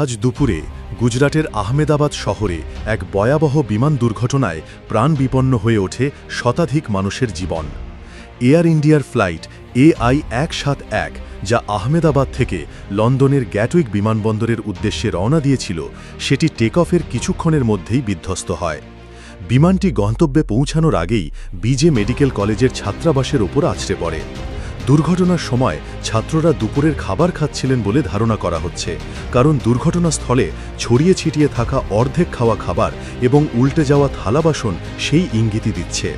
আজ দুপুরে গুজরাটের আহমেদাবাদ শহরে এক ভয়াবহ বিমান দুর্ঘটনায় প্রাণ বিপন্ন হয়ে ওঠে শতাধিক মানুষের জীবন। এয়ার ইন্ডিয়ার ফ্লাইট এআই এক সাত এক, যা আহমেদাবাদ থেকে লন্ডনের গ্যাটউইক বিমানবন্দরের উদ্দেশ্যে রওনা দিয়েছিল, সেটি টেক অফের কিছুক্ষণের মধ্যেই বিধ্বস্ত হয়। বিমানটি গন্তব্যে পৌঁছানোর আগেই বিজে মেডিকেল কলেজের ছাত্রাবাসের ওপর আছড়ে পড়ে। দুর্ঘটনার সময় ছাত্ররা দুপুরের খাবার খাচ্ছিলেন বলে ধারণা করা হচ্ছে। কারণ দুর্ঘটনাস্থলে ছড়িয়ে ছিটিয়ে থাকা অর্ধেক খাওয়া খাবার এবং উল্টে যাওয়া থালা বাসন সেই ইঙ্গিতই দিচ্ছে।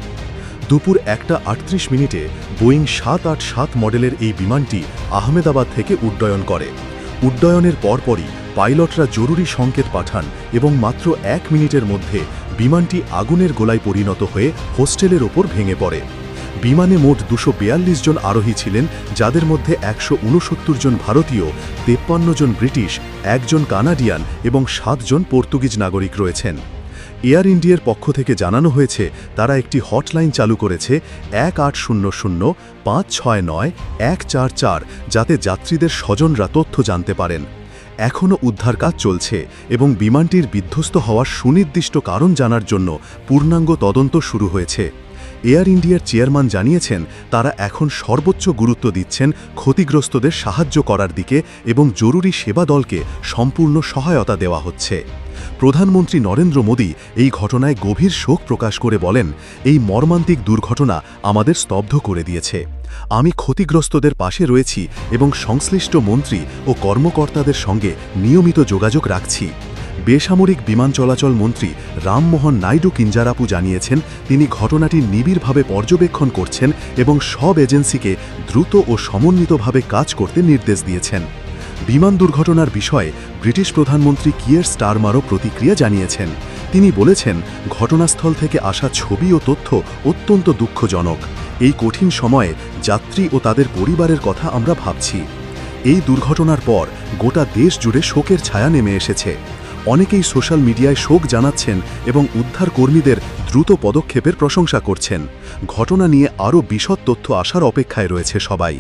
দুপুর একটা আটত্রিশ মিনিটে বোয়িং সাত আট সাত মডেলের এই বিমানটি আহমেদাবাদ থেকে উড্ডয়ন করে। উড্ডয়নের পরপরই পাইলটরা জরুরি সংকেত পাঠান এবং মাত্র এক মিনিটের মধ্যে বিমানটি আগুনের গোলায় পরিণত হয়ে হোস্টেলের ওপর ভেঙে পড়ে। বিমানে মোট দুশো জন আরোহী ছিলেন, যাদের মধ্যে একশো উনসত্তর জন ভারতীয়, তেপ্পান্ন জন ব্রিটিশ একজন কানাডিয়ান এবং সাতজন পর্তুগিজ নাগরিক রয়েছেন। এয়ার ইন্ডিয়ার পক্ষ থেকে জানানো হয়েছে, তারা একটি হটলাইন চালু করেছে এক আট শূন্য শূন্য পাঁচ ছয় নয় এক চার চার যাতে যাত্রীদের স্বজনরা তথ্য জানতে পারেন। এখনও উদ্ধার কাজ চলছে এবং বিমানটির বিধ্বস্ত হওয়ার সুনির্দিষ্ট কারণ জানার জন্য পূর্ণাঙ্গ তদন্ত শুরু হয়েছে। এয়ার ইন্ডিয়ার চেয়ারম্যান জানিয়েছেন, তারা এখন সর্বোচ্চ গুরুত্ব দিচ্ছেন ক্ষতিগ্রস্তদের সাহায্য করার দিকে এবং জরুরি সেবা দলকে সম্পূর্ণ সহায়তা দেওয়া হচ্ছে। প্রধানমন্ত্রী নরেন্দ্র মোদী এই ঘটনায় গভীর শোক প্রকাশ করে বলেন, এই মর্মান্তিক দুর্ঘটনা আমাদের স্তব্ধ করে দিয়েছে। আমি ক্ষতিগ্রস্তদের পাশে রয়েছি এবং সংশ্লিষ্ট মন্ত্রী ও কর্মকর্তাদের সঙ্গে নিয়মিত যোগাযোগ রাখছি। বেসামরিক বিমান চলাচল মন্ত্রী রামমোহন নাইডু কিঞ্জারাপু জানিয়েছেন, তিনি ঘটনাটি নিবিড়ভাবে পর্যবেক্ষণ করছেন এবং সব এজেন্সিকে দ্রুত ও সমন্বিতভাবে কাজ করতে নির্দেশ দিয়েছেন। বিমান দুর্ঘটনার বিষয়ে ব্রিটিশ প্রধানমন্ত্রী কিয়ের স্টারমারও প্রতিক্রিয়া জানিয়েছেন। তিনি বলেছেন, ঘটনাস্থল থেকে আসা ছবি ও তথ্য অত্যন্ত দুঃখজনক। এই কঠিন সময়ে যাত্রী ও তাদের পরিবারের কথা আমরা ভাবছি। এই দুর্ঘটনার পর গোটা দেশ জুড়ে শোকের ছায়া নেমে এসেছে। অনেকেই সোশ্যাল মিডিয়ায় শোক জানাচ্ছেন এবং উদ্ধার কর্মীদের দ্রুত পদক্ষেপের প্রশংসা করছেন। ঘটনা নিয়ে আরও বিশদ তথ্য আসার অপেক্ষায় রয়েছে সবাই।